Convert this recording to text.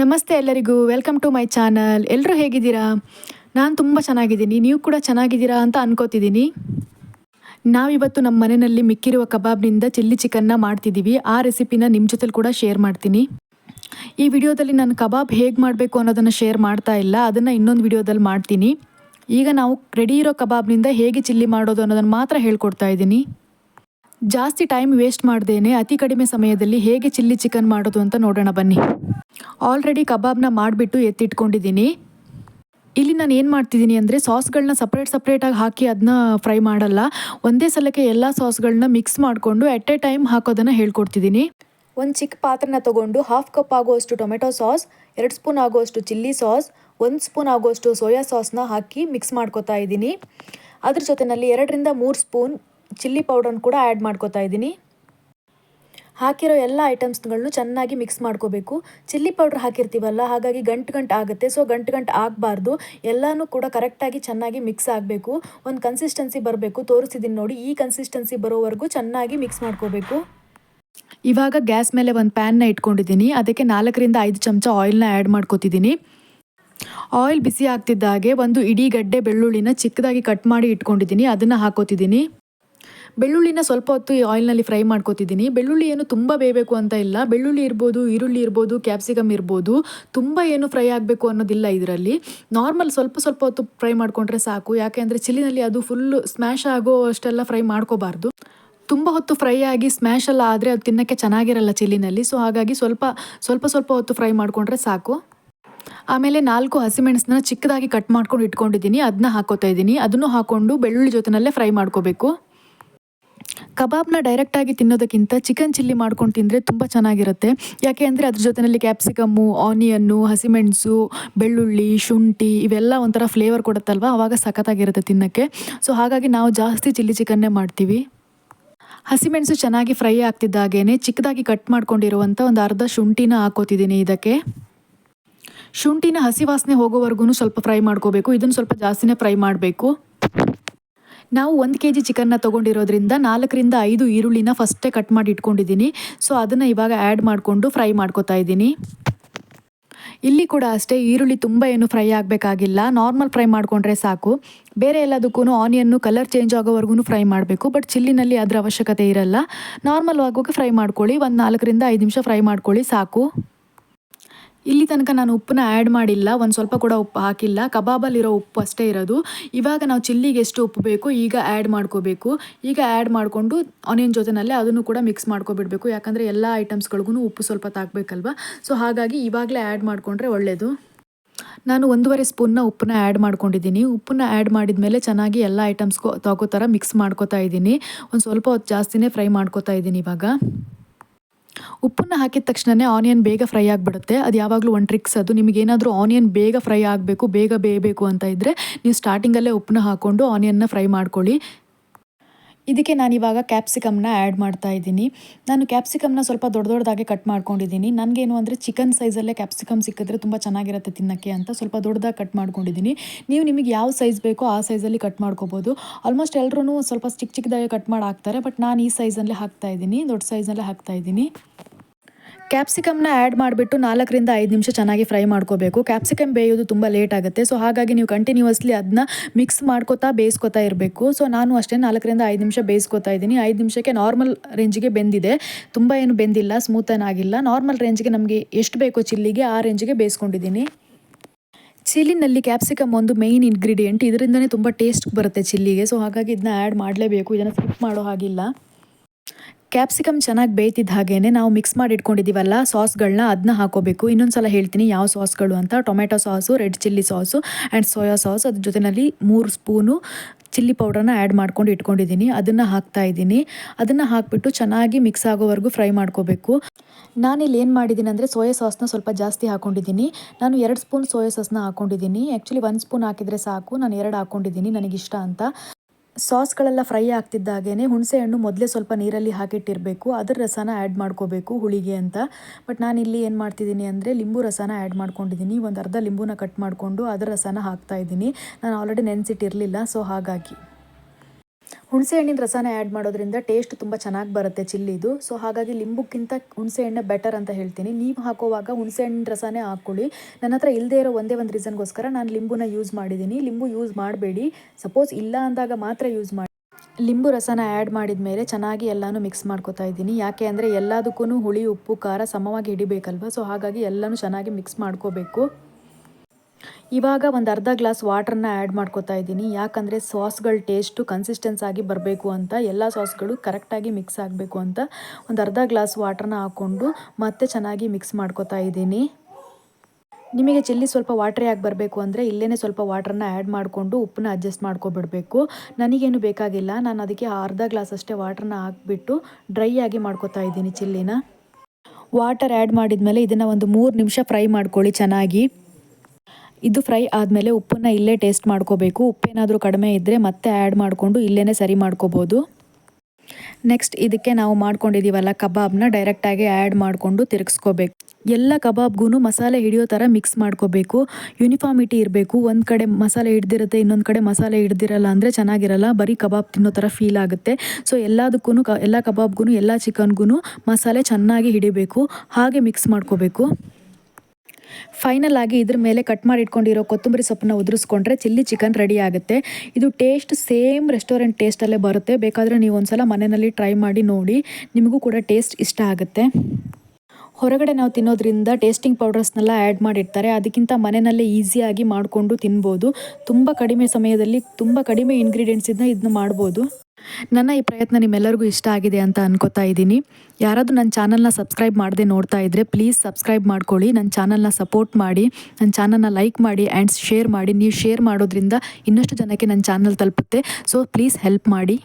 ನಮಸ್ತೆ ಎಲ್ಲರಿಗೂ welcome to my channel ಎಲ್ಲರೂ ಹೇಗಿದ್ದೀರಾ? ನಾನು ತುಂಬ ಚೆನ್ನಾಗಿದ್ದೀನಿ. ನೀವು ಕೂಡ ಚೆನ್ನಾಗಿದ್ದೀರಾ ಅಂತ ಅನ್ಕೋತಿದ್ದೀನಿ. ನಾವಿವತ್ತು ನಮ್ಮ ಮನೆಯಲ್ಲಿ ಮಿಕ್ಕಿರುವ ಕಬಾಬ್ನಿಂದ ಚಿಲ್ಲಿ ಚಿಕನ್ನ ಮಾಡ್ತಿದ್ದೀವಿ. ಆ ರೆಸಿಪಿನ ನಿಮ್ಮ ಜೊತೆಲಿ ಕೂಡ ಶೇರ್ ಮಾಡ್ತೀನಿ. ಈ ವಿಡಿಯೋದಲ್ಲಿ ನಾನು ಕಬಾಬ್ ಹೇಗೆ ಮಾಡಬೇಕು ಅನ್ನೋದನ್ನು ಶೇರ್ ಮಾಡ್ತಾ ಇಲ್ಲ. ಅದನ್ನು ಇನ್ನೊಂದು ವಿಡಿಯೋದಲ್ಲಿ ಮಾಡ್ತೀನಿ. ಈಗ ನಾವು ರೆಡಿ ಇರೋ ಕಬಾಬ್ನಿಂದ ಹೇಗೆ ಚಿಲ್ಲಿ ಮಾಡೋದು ಅನ್ನೋದನ್ನು ಮಾತ್ರ ಹೇಳ್ಕೊಡ್ತಾ ಇದ್ದೀನಿ. ಜಾಸ್ತಿ ಟೈಮ್ ವೇಸ್ಟ್ ಮಾಡ್ದೇನೆ ಅತಿ ಕಡಿಮೆ ಸಮಯದಲ್ಲಿ ಹೇಗೆ ಚಿಲ್ಲಿ ಚಿಕನ್ ಮಾಡೋದು ಅಂತ ನೋಡೋಣ ಬನ್ನಿ. ಆಲ್ರೆಡಿ ಕಬಾಬ್ನ ಮಾಡಿಬಿಟ್ಟು ಎತ್ತಿಟ್ಕೊಂಡಿದ್ದೀನಿ. ಇಲ್ಲಿ ನಾನು ಏನು ಮಾಡ್ತಿದ್ದೀನಿ ಅಂದರೆ ಸಾಸ್ಗಳನ್ನ ಸಪ್ರೇಟ್ ಸಪ್ರೇಟಾಗಿ ಹಾಕಿ ಅದನ್ನ ಫ್ರೈ ಮಾಡಲ್ಲ. ಒಂದೇ ಸಲಕ್ಕೆ ಎಲ್ಲ ಸಾಸ್ಗಳನ್ನ ಮಿಕ್ಸ್ ಮಾಡಿಕೊಂಡು ಎಟ್ ಎ ಟೈಮ್ ಹಾಕೋದನ್ನು ಹೇಳ್ಕೊಡ್ತಿದ್ದೀನಿ. ಒಂದು ಚಿಕ್ಕ ಪಾತ್ರನ ತೊಗೊಂಡು ಹಾಫ್ ಕಪ್ ಆಗುವಷ್ಟು ಟೊಮೆಟೊ ಸಾಸ್ ಎರಡು ಸ್ಪೂನ್ ಆಗುವಷ್ಟು ಚಿಲ್ಲಿ ಸಾಸ್ ಒಂದು ಸ್ಪೂನ್ ಆಗುವಷ್ಟು ಸೋಯಾ ಸಾಸ್ನ ಹಾಕಿ ಮಿಕ್ಸ್ ಮಾಡ್ಕೊತಾ ಇದ್ದೀನಿ. ಅದ್ರ ಜೊತೆಯಲ್ಲಿ ಎರಡರಿಂದ ಮೂರು ಸ್ಪೂನ್ ಚಿಲ್ಲಿ ಪೌಡರ್ನ ಕೂಡ ಆ್ಯಡ್ ಮಾಡ್ಕೋತಾ ಇದ್ದೀನಿ. ಹಾಕಿರೋ ಎಲ್ಲ ಐಟಮ್ಸ್ಗಳನ್ನು ಚೆನ್ನಾಗಿ ಮಿಕ್ಸ್ ಮಾಡ್ಕೋಬೇಕು. ಚಿಲ್ಲಿ ಪೌಡ್ರ್ ಹಾಕಿರ್ತೀವಲ್ಲ, ಹಾಗಾಗಿ ಗಂಟು ಗಂಟು ಆಗುತ್ತೆ. ಸೊ, ಗಂಟು ಗಂಟು ಆಗಬಾರ್ದು. ಎಲ್ಲನೂ ಕೂಡ ಕರೆಕ್ಟಾಗಿ ಚೆನ್ನಾಗಿ ಮಿಕ್ಸ್ ಆಗಬೇಕು. ಒಂದು ಕನ್ಸಿಸ್ಟೆನ್ಸಿ ಬರಬೇಕು. ತೋರಿಸಿದ್ದೀನಿ ನೋಡಿ, ಈ ಕನ್ಸಿಸ್ಟೆನ್ಸಿ ಬರೋವರೆಗೂ ಚೆನ್ನಾಗಿ ಮಿಕ್ಸ್ ಮಾಡ್ಕೋಬೇಕು. ಇವಾಗ ಗ್ಯಾಸ್ ಮೇಲೆ ಒಂದು ಪ್ಯಾನ್ನ ಇಟ್ಕೊಂಡಿದ್ದೀನಿ. ಅದಕ್ಕೆ ನಾಲ್ಕರಿಂದ ಐದು ಚಮಚ ಆಯಿಲ್ನ ಆ್ಯಡ್ ಮಾಡ್ಕೋತಿದ್ದೀನಿ. ಆಯಿಲ್ ಬಿಸಿ ಆಗ್ತಿದ್ದ ಹಾಗೆ ಒಂದು ಇಡೀ ಗಡ್ಡೆ ಬೆಳ್ಳುಳ್ಳಿನ ಚಿಕ್ಕದಾಗಿ ಕಟ್ ಮಾಡಿ ಇಟ್ಕೊಂಡಿದ್ದೀನಿ. ಅದನ್ನು ಹಾಕೋತಿದ್ದೀನಿ. ಬೆಳ್ಳುಳ್ಳಿನ ಸ್ವಲ್ಪ ಹೊತ್ತು ಈ ಆಯಿಲ್ನಲ್ಲಿ ಫ್ರೈ ಮಾಡ್ಕೋತಿದ್ದೀನಿ. ಬೆಳ್ಳುಳ್ಳಿ ಏನು ತುಂಬ ಬೇಯಬೇಕು ಅಂತ ಇಲ್ಲ. ಬೆಳ್ಳುಳ್ಳಿ ಇರ್ಬೋದು, ಈರುಳ್ಳಿ ಇರ್ಬೋದು ಕ್ಯಾಪ್ಸಿಕಮ್ ಇರ್ಬೋದು, ತುಂಬ ಏನು ಫ್ರೈ ಆಗಬೇಕು ಅನ್ನೋದಿಲ್ಲ ಇದರಲ್ಲಿ. ನಾರ್ಮಲ್ ಸ್ವಲ್ಪ ಸ್ವಲ್ಪ ಹೊತ್ತು ಫ್ರೈ ಮಾಡಿಕೊಂಡ್ರೆ ಸಾಕು. ಯಾಕೆ ಅಂದರೆ ಚಿಲ್ಲಿನಲ್ಲಿ ಅದು ಫುಲ್ಲು ಸ್ಮ್ಯಾಶ್ ಆಗೋ ಅಷ್ಟೆಲ್ಲ ಫ್ರೈ ಮಾಡ್ಕೋಬಾರ್ದು. ತುಂಬ ಹೊತ್ತು ಫ್ರೈ ಆಗಿ ಸ್ಮ್ಯಾಶ್ ಎಲ್ಲ ಆದರೆ ಅದು ತಿನ್ನೋಕ್ಕೆ ಚೆನ್ನಾಗಿರಲ್ಲ ಚಿಲ್ಲಿನಲ್ಲಿ ಸೊ ಹಾಗಾಗಿ ಸ್ವಲ್ಪ ಸ್ವಲ್ಪ ಸ್ವಲ್ಪ ಹೊತ್ತು ಫ್ರೈ ಮಾಡಿಕೊಂಡ್ರೆ ಸಾಕು. ಆಮೇಲೆ ನಾಲ್ಕು ಹಸಿಮೆಣಸನ್ನ ಚಿಕ್ಕದಾಗಿ ಕಟ್ ಮಾಡ್ಕೊಂಡು ಇಟ್ಕೊಂಡಿದ್ದೀನಿ. ಅದನ್ನ ಹಾಕೋತಾ ಇದ್ದೀನಿ. ಅದನ್ನು ಹಾಕ್ಕೊಂಡು ಬೆಳ್ಳುಳ್ಳಿ ಜೊತೆನಲ್ಲೇ ಫ್ರೈ ಮಾಡ್ಕೋಬೇಕು. ಕಬಾಬ್ನ ಡೈರೆಕ್ಟಾಗಿ ತಿನ್ನೋದಕ್ಕಿಂತ ಚಿಕನ್ ಚಿಲ್ಲಿ ಮಾಡ್ಕೊಂಡು ತಿಂದರೆ ತುಂಬ ಚೆನ್ನಾಗಿರುತ್ತೆ. ಯಾಕೆ ಅಂದರೆ ಅದ್ರ ಜೊತೆಯಲ್ಲಿ ಕ್ಯಾಪ್ಸಿಕಮ್ಮು ಆನಿಯನ್ನು ಹಸಿಮೆಣಸು, ಬೆಳ್ಳುಳ್ಳಿ, ಶುಂಠಿ ಇವೆಲ್ಲ ಒಂಥರ ಫ್ಲೇವರ್ ಕೊಡುತ್ತಲ್ವ? ಆವಾಗ ಸಖತ್ತಾಗಿರುತ್ತೆ ತಿನ್ನೋಕ್ಕೆ. ಸೊ ಹಾಗಾಗಿ ನಾವು ಜಾಸ್ತಿ ಚಿಲ್ಲಿ ಚಿಕನ್ನೇ ಮಾಡ್ತೀವಿ. ಹಸಿಮೆಣಸು ಚೆನ್ನಾಗಿ ಫ್ರೈ ಆಗ್ತಿದ್ದಾಗೇ ಚಿಕ್ಕದಾಗಿ ಕಟ್ ಮಾಡ್ಕೊಂಡಿರುವಂಥ ಒಂದು ಅರ್ಧ ಶುಂಠಿನ ಹಾಕೋತಿದ್ದೀನಿ ಇದಕ್ಕೆ. ಶುಂಠಿನ ಹಸಿ ವಾಸನೆ ಹೋಗೋವರೆಗೂ ಸ್ವಲ್ಪ ಫ್ರೈ ಮಾಡ್ಕೋಬೇಕು. ಇದನ್ನು ಸ್ವಲ್ಪ ಜಾಸ್ತಿನೇ ಫ್ರೈ ಮಾಡಬೇಕು. ನಾವು ಒಂದು ಕೆ ಜಿ ಚಿಕನ್ನ ತೊಗೊಂಡಿರೋದ್ರಿಂದ ನಾಲ್ಕರಿಂದ ಐದು ಈರುಳ್ಳಿನ ಫಸ್ಟೇ ಕಟ್ ಮಾಡಿ ಇಟ್ಕೊಂಡಿದ್ದೀನಿ. ಸೊ ಅದನ್ನು ಇವಾಗ ಆ್ಯಡ್ ಮಾಡಿಕೊಂಡು ಫ್ರೈ ಮಾಡ್ಕೋತಾ ಇದ್ದೀನಿ. ಇಲ್ಲಿ ಕೂಡ ಅಷ್ಟೇ ಈರುಳ್ಳಿ ತುಂಬ ಏನು ಫ್ರೈ ಆಗಬೇಕಾಗಿಲ್ಲ. ನಾರ್ಮಲ್ ಫ್ರೈ ಮಾಡಿಕೊಂಡ್ರೆ ಸಾಕು. ಬೇರೆ ಎಲ್ಲದಕ್ಕೂ ಆನಿಯನ್ನು ಕಲರ್ ಚೇಂಜ್ ಆಗೋವರೆಗೂ ಫ್ರೈ ಮಾಡಬೇಕು. ಬಟ್ ಚಿಲ್ಲಿನಲ್ಲಿ ಅದರ ಅವಶ್ಯಕತೆ ಇರಲ್ಲ. ನಾರ್ಮಲ್ ಆಗೋಕೆ ಫ್ರೈ ಮಾಡ್ಕೊಳ್ಳಿ. ಒಂದು ನಾಲ್ಕರಿಂದ ಐದು ನಿಮಿಷ ಫ್ರೈ ಮಾಡ್ಕೊಳ್ಳಿ ಸಾಕು. ಇಲ್ಲಿ ತನಕ ನಾನು ಉಪ್ಪನ್ನ ಆ್ಯಡ್ ಮಾಡಿಲ್ಲ, ಒಂದು ಸ್ವಲ್ಪ ಕೂಡ ಉಪ್ಪು ಹಾಕಿಲ್ಲ. ಕಬಾಬಲ್ಲಿರೋ ಉಪ್ಪು ಅಷ್ಟೇ ಇರೋದು. ಇವಾಗ ನಾವು ಚಿಲ್ಲಿಗೆ ಎಷ್ಟು ಉಪ್ಪು ಬೇಕು ಈಗ ಆ್ಯಡ್ ಮಾಡ್ಕೋಬೇಕು. ಈಗ ಆ್ಯಡ್ ಮಾಡಿಕೊಂಡು ಆನಿಯನ್ ಜೊತೆನಲ್ಲೇ ಅದನ್ನು ಕೂಡ ಮಿಕ್ಸ್ ಮಾಡ್ಕೊಬಿಡಬೇಕು. ಯಾಕಂದರೆ ಎಲ್ಲ ಐಟಮ್ಸ್ಗಳಿಗೂ ಉಪ್ಪು ಸ್ವಲ್ಪ ತಾಕಬೇಕಲ್ವ ಸೊ ಹಾಗಾಗಿ ಇವಾಗಲೇ ಆ್ಯಡ್ ಮಾಡಿಕೊಂಡ್ರೆ ಒಳ್ಳೆಯದು ನಾನು ಒಂದೂವರೆ ಸ್ಪೂನ್ನ ಉಪ್ಪನ್ನ ಆ್ಯಡ್ ಮಾಡ್ಕೊಂಡಿದ್ದೀನಿ. ಉಪ್ಪನ್ನ ಆ್ಯಡ್ ಮಾಡಿದ ಮೇಲೆ ಚೆನ್ನಾಗಿ ಎಲ್ಲ ಐಟಮ್ಸ್ಗೂ ತಗೋ ಥರ ಮಿಕ್ಸ್ ಮಾಡ್ಕೋತಾ ಇದ್ದೀನಿ. ಒಂದು ಸ್ವಲ್ಪ ಹೊತ್ತು ಜಾಸ್ತಿನೇ ಫ್ರೈ ಮಾಡ್ಕೋತಾ ಇದ್ದೀನಿ ಇವಾಗ. ಉಪ್ಪನ್ನ ಹಾಕಿದ ತಕ್ಷಣವೇ ಆನಿಯನ್ ಬೇಗ ಫ್ರೈ ಆಗಿಬಿಡುತ್ತೆ. ಅದು ಯಾವಾಗಲೂ ಒಂದು ಟ್ರಿಕ್ಸ್ ಅದು. ನಿಮಗೇನಾದರೂ ಆನಿಯನ್ ಬೇಗ ಫ್ರೈ ಆಗಬೇಕು, ಬೇಗ ಬೇಯಬೇಕು ಅಂತ ಇದ್ದರೆ ನೀವು ಸ್ಟಾರ್ಟಿಂಗಲ್ಲೇ ಉಪ್ಪನ್ನ ಹಾಕ್ಕೊಂಡು ಆನಿಯನ್ನ ಫ್ರೈ ಮಾಡ್ಕೊಳ್ಳಿ. ಇದಕ್ಕೆ ನಾನು ಇವಾಗ ಕ್ಯಾಪ್ಸಿಕಮ್ನ ಆ್ಯಡ್ ಮಾಡ್ತಾ ಇದ್ದೀನಿ. ನಾನು ಕ್ಯಾಪ್ಸಿಕಮ್ನ ಸ್ವಲ್ಪ ದೊಡ್ಡ ದೊಡ್ಡದಾಗಿ ಕಟ್ ಮಾಡ್ಕೊಂಡಿದ್ದೀನಿ. ನನಗೇನು ಅಂದರೆ ಚಿಕನ್ ಸೈಜಲ್ಲೇ ಕ್ಯಾಪ್ಸಿಕಮ್ ಸಿಕ್ಕಿದ್ರೆ ತುಂಬ ಚೆನ್ನಾಗಿರುತ್ತೆ ತಿನ್ನೋಕ್ಕೆ ಅಂತ ಸ್ವಲ್ಪ ದೊಡ್ಡದಾಗಿ ಕಟ್ ಮಾಡ್ಕೊಂಡಿದ್ದೀನಿ. ನೀವು ನಿಮಗೆ ಯಾವ ಸೈಜ್ ಬೇಕೋ ಆ ಸೈಜಲ್ಲಿ ಕಟ್ ಮಾಡ್ಕೋಬೋದು. ಆಲ್ಮೋಸ್ಟ್ ಎಲ್ಲರೂ ಸ್ವಲ್ಪ ಚಿಕ್ಕ ಚಿಕ್ಕದಾಗಿ ಕಟ್ ಮಾಡಿ ಹಾಕ್ತಾರೆ ಬಟ್ ನಾನು ಈ ಸೈಜಲ್ಲೇ ಹಾಕ್ತಾ ಇದ್ದೀನಿ, ದೊಡ್ಡ ಸೈಜಲ್ಲೇ ಹಾಕ್ತಾ ಇದ್ದೀನಿ. ಕ್ಯಾಪ್ಸಿಕಮ್ನ ಆ್ಯಡ್ ಮಾಡಿಬಿಟ್ಟು ನಾಲ್ಕರಿಂದ ಐದು ನಿಮಿಷ ಚೆನ್ನಾಗಿ ಫ್ರೈ ಮಾಡ್ಕೋಬೇಕು. ಕ್ಯಾಪ್ಸಿಕಮ್ ಬೇಯೋದು ತುಂಬ ಲೇಟ್ ಆಗುತ್ತೆ. ಸೊ ಹಾಗಾಗಿ ನೀವು ಕಂಟಿನ್ಯೂಸ್ಲಿ ಅದನ್ನ ಮಿಕ್ಸ್ ಮಾಡ್ಕೋತಾ ಬೇಯಿಸ್ಕೋತಾ ಇರಬೇಕು. ಸೊ ನಾನು ಅಷ್ಟೇ ನಾಲ್ಕರಿಂದ ಐದು ನಿಮಿಷ ಬೇಯಿಸ್ಕೋತಾ ಇದ್ದೀನಿ. ಐದು ನಿಮಿಷಕ್ಕೆ ನಾರ್ಮಲ್ ರೇಂಜಿಗೆ ಬೆಂದಿದೆ. ತುಂಬ ಏನು ಬೆಂದಿಲ್ಲ ಸ್ಮೂತ್ ಆಗಿಲ್ಲ. ನಾರ್ಮಲ್ ರೇಂಜ್ಗೆ ನಮಗೆ ಎಷ್ಟು ಬೇಕೋ ಚಿಲ್ಲಿಗೆ ಆ ರೇಂಜಿಗೆ ಬೇಯಿಸ್ಕೊಂಡಿದ್ದೀನಿ. ಚಿಲ್ಲಿನಲ್ಲಿ ಕ್ಯಾಪ್ಸಿಕಮ್ ಒಂದು ಮೇಯ್ನ್ ಇಂಗ್ರೀಡಿಯೆಂಟ್ ಇದರಿಂದನೇ ತುಂಬ ಟೇಸ್ಟ್ ಬರುತ್ತೆ ಚಿಲ್ಲಿಗೆ. ಸೊ ಹಾಗಾಗಿ ಇದನ್ನ ಆ್ಯಡ್ ಮಾಡಲೇಬೇಕು. ಇದನ್ನು ಸ್ಕಿಪ್ ಮಾಡೋ ಹಾಗಿಲ್ಲ. ಕ್ಯಾಪ್ಸಿಕಮ್ ಚೆನ್ನಾಗಿ ಬೇಯ್ತಿದ್ದ ಹಾಗೇ ನಾವು ಮಿಕ್ಸ್ ಮಾಡಿ ಇಟ್ಕೊಂಡಿದ್ದೀವಲ್ಲ ಸಾಸ್ಗಳನ್ನ ಅದನ್ನ ಹಾಕೋಬೇಕು. ಇನ್ನೊಂದು ಸಲ ಹೇಳ್ತೀನಿ ಯಾವ ಸಾಸ್ಗಳು ಅಂತ. Tomato sauce, red chilli sauce and soya sauce. ಅದ್ರ ಜೊತೆಯಲ್ಲಿ ಮೂರು ಸ್ಪೂನು ಚಿಲ್ಲಿ ಪೌಡರ್ನ ಆ್ಯಡ್ ಮಾಡ್ಕೊಂಡು ಇಟ್ಕೊಂಡಿದ್ದೀನಿ ಅದನ್ನು ಹಾಕ್ತಾ ಇದ್ದೀನಿ. ಅದನ್ನು ಹಾಕ್ಬಿಟ್ಟು ಚೆನ್ನಾಗಿ ಮಿಕ್ಸ್ ಆಗೋವರೆಗೂ ಫ್ರೈ ಮಾಡ್ಕೋಬೇಕು. ನಾನಿಲ್ಲಿ ಏನು ಮಾಡಿದ್ದೀನಿ ಅಂದರೆ ಸೋಯಾ ಸಾಸ್ನ ಸ್ವಲ್ಪ ಜಾಸ್ತಿ ಹಾಕೊಂಡಿದ್ದೀನಿ ನಾನು ಎರಡು ಸ್ಪೂನ್ ಸೋಯಾ ಸಾಸ್ನ ಹಾಕೊಂಡಿದ್ದೀನಿ ಆ್ಯಕ್ಚುಲಿ ಒಂದು ಸ್ಪೂನ್ ಹಾಕಿದರೆ ಸಾಕು. ನಾನು ಎರಡು ಹಾಕ್ಕೊಂಡಿದ್ದೀನಿ ನನಗಿಷ್ಟ ಅಂತ. ಸಾಸ್ಗಳೆಲ್ಲ ಫ್ರೈ ಆಗ್ತಿದ್ದಾಗೇ ಹುಣಸೆ ಹಣ್ಣು ಮೊದಲೇ ಸ್ವಲ್ಪ ನೀರಲ್ಲಿ ಹಾಕಿಟ್ಟಿರಬೇಕು. ಅದರ ರಸನ ಆ್ಯಡ್ ಮಾಡ್ಕೋಬೇಕು ಹುಳಿಗೆ ಅಂತ. ಬಟ್ ನಾನು ಇಲ್ಲಿ ಏನು ಮಾಡ್ತಿದ್ದೀನಿ ಅಂದರೆ ಲಿಂಬು ರಸನ ಆ್ಯಡ್ ಮಾಡ್ಕೊಂಡಿದ್ದೀನಿ. ಒಂದು ಅರ್ಧ ಲಿಂಬುನ ಕಟ್ ಮಾಡಿಕೊಂಡು ಅದರ ರಸನ ಹಾಕ್ತಾ ಇದ್ದೀನಿ. ನಾನು ಆಲ್ರೆಡಿ ನೆನೆಸಿಟ್ಟಿರಲಿಲ್ಲ ಸೊ ಹಾಗಾಗಿ. ಹುಣಸೆ ಹಣ್ಣಿನ ರಸನ ಆ್ಯಡ್ ಮಾಡೋದ್ರಿಂದ ಟೇಸ್ಟ್ ತುಂಬ ಚೆನ್ನಾಗಿ ಬರುತ್ತೆ ಚಿಲ್ಲಿದು. ಸೊ ಹಾಗಾಗಿ ಲಿಂಬುಕ್ಕಿಂತ ಹುಣಸೆ ಹಣ್ಣೆ ಬೆಟರ್ ಅಂತ ಹೇಳ್ತೀನಿ. ನೀವು ಹಾಕೋವಾಗ ಹುಣಸೆ ಹಣ್ಣಿನ ರಸನೇ ಹಾಕ್ಕೊಳ್ಳಿ. ನನ್ನ ಹತ್ರ ಇಲ್ಲದೇ ಇರೋ ಒಂದೇ ಒಂದು ರೀಸನ್ಗೋಸ್ಕರ ನಾನು ಲಿಂಬುನ ಯೂಸ್ ಮಾಡಿದ್ದೀನಿ ಲಿಂಬು ಯೂಸ್ ಮಾಡಬೇಡಿ. ಸಪೋಸ್ ಇಲ್ಲ ಅಂದಾಗ ಮಾತ್ರ ಯೂಸ್ ಮಾಡಿ. ಲಿಂಬು ರಸನ ಆ್ಯಡ್ ಮಾಡಿದ ಮೇಲೆ ಚೆನ್ನಾಗಿ ಎಲ್ಲನೂ ಮಿಕ್ಸ್ ಮಾಡ್ಕೊತಾ ಇದ್ದೀನಿ. ಯಾಕೆ ಅಂದರೆ ಎಲ್ಲದಕ್ಕೂ ಹುಳಿ, ಉಪ್ಪು, ಖಾರ ಸಮವಾಗಿ ಹಿಡಿಬೇಕಲ್ವ? ಸೊ ಹಾಗಾಗಿ ಎಲ್ಲನೂ ಚೆನ್ನಾಗಿ ಮಿಕ್ಸ್ ಮಾಡ್ಕೋಬೇಕು. ಇವಾಗ ಒಂದು ಅರ್ಧ ಗ್ಲಾಸ್ ವಾಟ್ರನ್ನ ಆ್ಯಡ್ ಮಾಡ್ಕೋತಾ ಇದ್ದೀನಿ. ಯಾಕಂದರೆ ಸಾಸ್ಗಳ ಟೇಸ್ಟು ಕನ್ಸಿಸ್ಟೆನ್ಸ್ ಆಗಿ ಬರಬೇಕು ಅಂತ, ಎಲ್ಲ ಸಾಸ್ಗಳು ಕರೆಕ್ಟಾಗಿ ಮಿಕ್ಸ್ ಆಗಬೇಕು ಅಂತ ಒಂದು ಅರ್ಧ ಗ್ಲಾಸ್ ವಾಟ್ರನ್ನ ಹಾಕ್ಕೊಂಡು ಮತ್ತೆ ಚೆನ್ನಾಗಿ ಮಿಕ್ಸ್ ಮಾಡ್ಕೋತಾ ಇದ್ದೀನಿ. ನಿಮಗೆ ಚಿಲ್ಲಿ ಸ್ವಲ್ಪ ವಾಟ್ರಿ ಆಗಿ ಬರಬೇಕು ಅಂದರೆ ಇಲ್ಲೇ ಸ್ವಲ್ಪ ವಾಟ್ರನ್ನ ಆ್ಯಡ್ ಮಾಡಿಕೊಂಡು ಉಪ್ಪನ್ನ ಅಡ್ಜಸ್ಟ್ ಮಾಡ್ಕೊಬಿಡಬೇಕು. ನನಗೇನು ಬೇಕಾಗಿಲ್ಲ. ನಾನು ಅದಕ್ಕೆ ಅರ್ಧ ಗ್ಲಾಸ್ ಅಷ್ಟೇ ವಾಟ್ರನ್ನ ಹಾಕ್ಬಿಟ್ಟು ಡ್ರೈ ಆಗಿ ಮಾಡ್ಕೋತಾ ಇದ್ದೀನಿ ಚಿಲ್ಲಿನ. ವಾಟರ್ ಆ್ಯಡ್ ಮಾಡಿದ್ಮೇಲೆ ಇದನ್ನು ಒಂದು ಮೂರು ನಿಮಿಷ ಫ್ರೈ ಮಾಡ್ಕೊಳ್ಳಿ ಚೆನ್ನಾಗಿ. ಇದು ಫ್ರೈ ಆದಮೇಲೆ ಉಪ್ಪನ್ನು ಇಲ್ಲೇ ಟೇಸ್ಟ್ ಮಾಡ್ಕೋಬೇಕು. ಉಪ್ಪೇನಾದರೂ ಕಡಿಮೆ ಇದ್ದರೆ ಮತ್ತೆ ಆ್ಯಡ್ ಮಾಡಿಕೊಂಡು ಇಲ್ಲೇ ಸರಿ ಮಾಡ್ಕೋಬೋದು. ನೆಕ್ಸ್ಟ್ ಇದಕ್ಕೆ ನಾವು ಮಾಡ್ಕೊಂಡಿದ್ದೀವಲ್ಲ ಕಬಾಬ್ನ ಡೈರೆಕ್ಟಾಗಿ ಆ್ಯಡ್ ಮಾಡಿಕೊಂಡು ತಿರುಗಿಸ್ಕೋಬೇಕು. ಎಲ್ಲ ಕಬಾಬ್ಗೂ ಮಸಾಲೆ ಹಿಡಿಯೋ ಥರ ಮಿಕ್ಸ್ ಮಾಡ್ಕೋಬೇಕು. ಯೂನಿಫಾರ್ಮಿಟಿ ಇರಬೇಕು. ಒಂದು ಕಡೆ ಮಸಾಲೆ ಹಿಡ್ದಿರುತ್ತೆ, ಇನ್ನೊಂದು ಕಡೆ ಮಸಾಲೆ ಹಿಡ್ದಿರಲ್ಲ ಅಂದರೆ ಚೆನ್ನಾಗಿರಲ್ಲ. ಬರೀ ಕಬಾಬ್ ತಿನ್ನೋ ಥರ ಫೀಲ್ ಆಗುತ್ತೆ. ಸೊ ಎಲ್ಲದಕ್ಕೂ ಕ ಎಲ್ಲ ಕಬಾಬ್ಗೂ ಎಲ್ಲ ಚಿಕನ್ಗೂ ಮಸಾಲೆ ಚೆನ್ನಾಗಿ ಹಿಡಿಬೇಕು. ಹಾಗೆ ಮಿಕ್ಸ್ ಮಾಡ್ಕೋಬೇಕು. ಫೈನಲ್ ಆಗಿ ಇದ್ರ ಮೇಲೆ ಕಟ್ ಮಾಡಿ ಇಟ್ಕೊಂಡಿರೋ ಕೊತ್ತಂಬರಿ ಸೊಪ್ಪನ್ನ ಉದುರಿಸ್ಕೊಂಡ್ರೆ ಚಿಲ್ಲಿ ಚಿಕನ್ ರೆಡಿ ಆಗುತ್ತೆ. ಇದು ಟೇಸ್ಟ್ ಸೇಮ್ ರೆಸ್ಟೋರೆಂಟ್ ಟೇಸ್ಟಲ್ಲೇ ಬರುತ್ತೆ. ಬೇಕಾದರೆ ನೀವು ಒಂದ್ಸಲ ಮನೆಯಲ್ಲಿ ಟ್ರೈ ಮಾಡಿ ನೋಡಿ. ನಿಮಗೂ ಕೂಡ ಟೇಸ್ಟ್ ಇಷ್ಟ ಆಗುತ್ತೆ. ಹೊರಗಡೆ ನಾವು ತಿನ್ನೋದ್ರಿಂದ ಟೇಸ್ಟಿಂಗ್ ಪೌಡರ್ಸ್ನೆಲ್ಲ ಆ್ಯಡ್ ಮಾಡಿರ್ತಾರೆ. ಅದಕ್ಕಿಂತ ಮನೆಯಲ್ಲೇ ಈಸಿಯಾಗಿ ಮಾಡಿಕೊಂಡು ತಿನ್ಬೋದು. ತುಂಬ ಕಡಿಮೆ ಸಮಯದಲ್ಲಿ ತುಂಬ ಕಡಿಮೆ ಇಂಗ್ರೀಡಿಯೆಂಟ್ಸಿಂದ ಇದನ್ನ ಮಾಡ್ಬೋದು. ನನ್ನ ಈ ಪ್ರಯತ್ನ ನಿಮ್ಮೆಲ್ಲರಿಗೂ ಇಷ್ಟ ಆಗಿದೆ ಅಂತ ಅನ್ಕೋತಾ ಇದ್ದೀನಿ. ಯಾರಾದರೂ ನನ್ನ ಚಾನಲ್ನ ಸಬ್ಸ್ಕ್ರೈಬ್ ಮಾಡದೆ ನೋಡ್ತಾ ಇದ್ದರೆ ಪ್ಲೀಸ್ ಸಬ್ಸ್ಕ್ರೈಬ್ ಮಾಡ್ಕೊಳ್ಳಿ. ನನ್ನ ಚಾನಲ್ನ ಸಪೋರ್ಟ್ ಮಾಡಿ, ನನ್ನ ಚಾನಲ್ನ ಲೈಕ್ ಮಾಡಿ ಆ್ಯಂಡ್ ಶೇರ್ ಮಾಡಿ. ನೀವು ಶೇರ್ ಮಾಡೋದ್ರಿಂದ ಇನ್ನಷ್ಟು ಜನಕ್ಕೆ ನನ್ನ ಚಾನಲ್ ತಲುಪುತ್ತೆ. ಸೊ, ಪ್ಲೀಸ್ ಹೆಲ್ಪ್ ಮಾಡಿ.